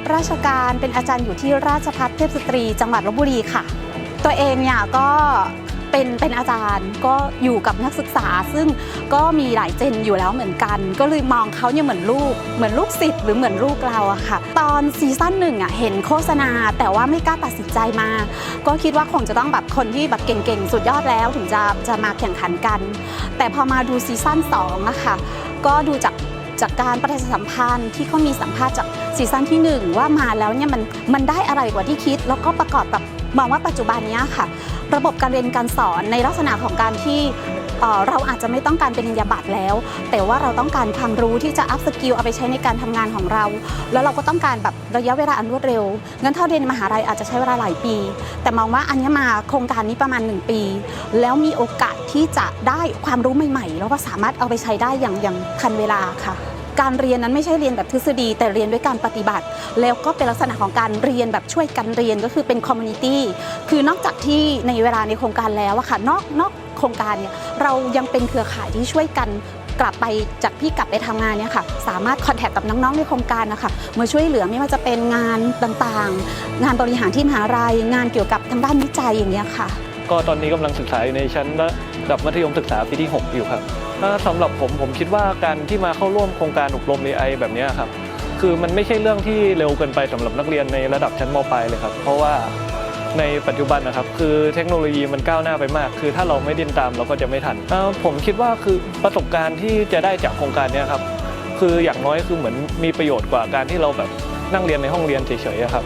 รับราชการเป็นอาจารย์อยู่ที่ราชภัฏเทพสตรี จังหวัดลบบุรีค่ะ ตัวเองเนี่ยก็เป็นเป็นอาจารย์ก็อยู่กับนักศึกษา ซึ่งก็มีหลายเจนอยู่แล้วเหมือนกัน ก็เลยมองเขาเนี่ยเหมือนลูก เหมือนลูกศิษย์หรือเหมือนลูกเราอะค่ะ ตอนซีซั่นหนึ่งอะเห็นโฆษณา แต่ว่าไม่กล้าตัดสินใจมา ก็คิดว่าคงจะต้องแบบคนที่แบบเก่งๆ สุดยอดแล้วถึงจะจะมาแข่งขันกัน แต่พอมาดูซีซั่น2อะค่ะก็ดูจาก จากการประชาสัมพันธ์ที่เขามีสัมภาษณ์จากซีซั่นที่ 1 ว่ามาแล้วเนี่ยมันมันได้อะไรกว่าที่คิด แล้วก็ประกอบกับมองว่าปัจจุบันนี้ค่ะ ระบบการเรียนการสอนในลักษณะของการที่เเราอาจจะไม่ต้องการเป็นปริญญาบัตรแล้ว แต่ว่าเราต้องการความรู้ที่จะอัพสกิลเอาไปใช้ในการทำงานของเรา แล้วเราก็ต้องการแบบระยะเวลาอันรวดเร็วงั้นถ้าเรียนมหาลัยอาจจะใช้เวลาหลายปี แต่มองว่าอันนี้มาโครงการนี้ประมาณ 1 ปี แล้วมีโอกาสที่จะได้ความรู้ใหม่ๆ แล้วก็สามารถเอาไปใช้ได้อย่างอย่างทันเวลาค่ะ การเรียนนั้นไม่ใช่เรียนแบบทฤษฎี แต่เรียนด้วยการปฏิบัติ แล้วก็เป็นลักษณะของการเรียนแบบช่วยกันเรียนก็คือเป็นคอมมูนิตี้คือนอกจากที่ในเวลาในโครงการแล้วอะค่ะนอกนอกโครงการเนี่ยเรายังเป็นเครือข่ายที่ช่วยกันกลับไปจากพี่กลับไปทำงานเนี่ยค่ะสามารถคอนแทคกับน้องๆในโครงการนะคะมาช่วยเหลือไม่ว่าจะเป็นงานต่างๆ งานบริหารที่มหาลัยงานเกี่ยวกับทางด้านวิจัยอย่างเงี้ยค่ะ ก็ตอนนี้กำลังศึกษาอยู่ในชั้น ระดับมัธยมศึกษาปีที่ 6 อยู่ครับสำหรับผมผมคิดว่าการที่มาเข้าร่วมโครงการอบรม AI แบบนี้ครับคือมันไม่ใช่เรื่องที่เร็วเกินไปสำหรับนักเรียนในระดับชั้นมปลายเลยครับ เพราะว่าในปัจจุบันนะครับ คือเทคโนโลยีมันก้าวหน้าไปมาก คือถ้าเราไม่ดินตามเราก็จะไม่ทันผมคิดว่าคือประสบการณ์ที่จะได้จากโครงการนี้ครับคืออย่างน้อยคือเหมือนมีประโยชน์กว่าการที่เราแบบนั่งเรียนในห้องเรียนเฉยๆครับ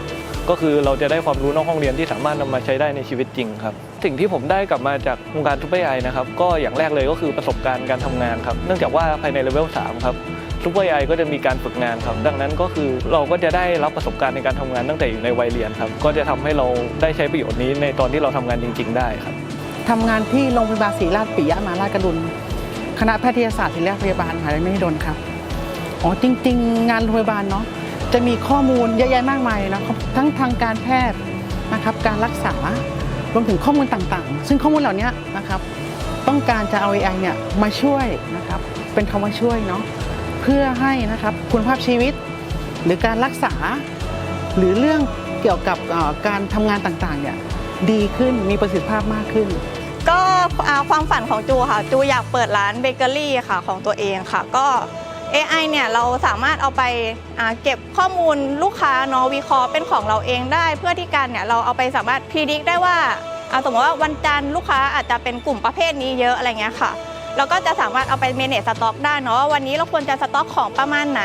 ก็คือเราจะได้ความรู้นอกห้องเรียนที่สามารถนำมาใช้ได้ในชีวิตจริงครับ สิ่งที่ผมได้กลับมาจากโครงการทูเปอร์ไอนะครับก็อย่างแรกเลยก็คือประสบการณ์การทำงานครับ เนื่องจากว่าภายในเลเวล3ครับทูเปอร์ไอก็จะมีการฝึกงานครับ ดังนั้นก็คือเราก็จะได้รับประสบการณ์ในการทำงานตั้งแต่อยู่ในวัยเรียนครับ ก็จะทำให้เราได้ใช้ประโยชน์นี้ในตอนที่เราทำงานจริง ๆ ได้ครับทำงานที่โรงพยาบาลศรีราชปิยะมาราชกรุณคณะแพทยศาสตร์ศิริราชพยาบาลมหาวิทยาลัยมหิดลครับอ๋อจริง ๆ งานโรงพยาบาลเนาะ จะมีข้อมูลเยอะแยะมากมายนะครับทั้งทางการแพทย์นะครับการรักษารวมถึงข้อมูลต่างๆ ซึ่งข้อมูลเหล่านี้นะครับต้องการจะเอา AI เนี่ยมาช่วยนะครับเป็นคำว่าช่วยเนาะเพื่อให้นะครับคุณภาพชีวิต หรือการรักษา หรือเรื่องเกี่ยวกับการทำงานต่างๆเนี่ยดีขึ้นมีประสิทธิภาพมากขึ้นก็ความฝันของจูค่ะ จูอยากเปิดร้านเบเกอรี่ค่ะของตัวเองค่ะ ก็ AI เนี่ยเราสามารถเอาไปเก็บข้อมูลลูกค้าเนาะวิเคราะห์เป็นของเราเองได้ เพื่อที่การเนี่ยเราเอาไปสามารถพิจิกได้ว่าอ่าสมมติว่าวันจันทร์ลูกค้าอาจจะเป็นกลุ่มประเภทนี้เยอะอะไรเงี้ยค่ะเราก็จะสามารถเอาไปเมเนจสต็อกได้เนาะวันนี้เราควรจะสต็อกของประมาณไหน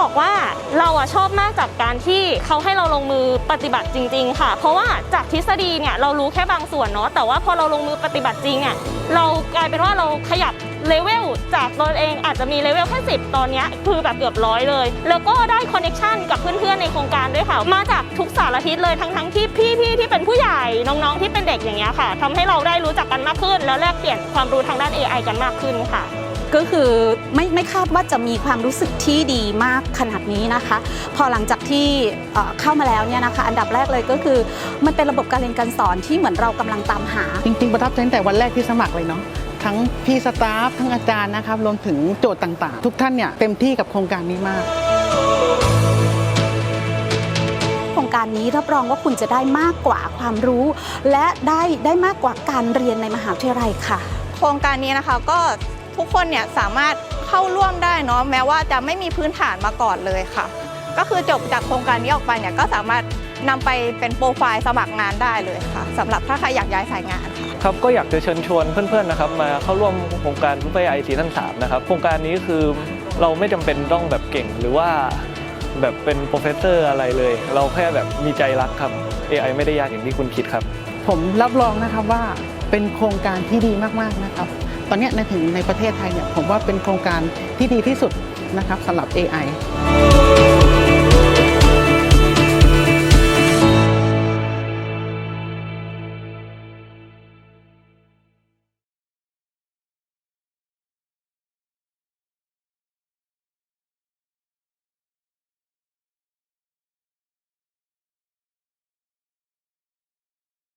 บอกว่าเราอะชอบมากจากการที่เขาให้เราลงมือปฏิบัติจริง ๆ ค่ะ เพราะว่าจากทฤษฎีเนี่ยเรารู้แค่บางส่วนเนาะแต่ว่าพอเราลงมือปฏิบัติจริงอะเรากลายเป็นว่าเราขยับเลเวลจากตัวเองอาจจะมีเลเวลแค่สิตอนนี้คือแบบเกือบร้อยเลย แล้วก็ได้คอนเน c ชันกับเพื่อนๆในโครงการด้วยค่ะ มาจากทุกสารทิศเลยทั้งๆที่พี่ๆที่เป็นผู้ใหญ่น้องๆที่เป็นเด็กอย่างเงี้ยค่ะทำให้เราได้รู้จักกันมากขึ้น แล้วแลกเปลี่ยนความรู้ทางด้าน AI กันมากขึ้นค่ะ ก็คือไม่ไม่คาดว่าจะมีความรู้สึกที่ดีมากขนาดนี้นะคะ พอหลังจากที่เอ่อเข้ามาแล้วเนี่ยนะคะ อันดับแรกเลยก็คือมันเป็นระบบการเรียนการสอนที่เหมือนเรากำลังตามหา จริง ๆ ประทับใจตั้งแต่วันแรกที่สมัครเลยเนาะทั้งพี่สตาฟทั้งอาจารย์นะครับรวมถึงโจทย์ต่างๆ ทุกท่านเนี่ยเต็มที่กับโครงการนี้มากโครงการนี้รับรองว่าคุณจะได้มากกว่าความรู้ และได้ได้มากกว่าการเรียนในมหาวิทยาลัยค่ะ โครงการนี้นะคะก็ ทุกคนเนี่ยสามารถเข้าร่วมได้เนาะแม้ว่าจะไม่มีพื้นฐานมาก่อนเลยค่ะ ก็คือจบจากโครงการนี้ออกไปเนี่ยก็สามารถนำไปเป็นโปรไฟล์สมัครงานได้เลยค่ะสำหรับถ้าใครอยากย้ายสายงานค่ะครับก็อยากจะเชิญชวนเพื่อนๆนะครับมาเข้าร่วมโครงการรูปไอซีซั่นสามนะครับโครงการนี้คือเราไม่จำเป็นต้องแบบเก่งหรือว่าแบบเป็นโปรเฟสเซอร์อะไรเลย เราแค่แบบมีใจรักครับ AI ไม่ได้ยากอย่างที่คุณคิดครับ ผมรับรองนะครับว่าเป็นโครงการที่ดีมากๆนะครับ ตอนนี้ในถึงในประเทศไทยเนี่ยผมว่าเป็นโครงการที่ดีที่สุดนะครับสำหรับ AI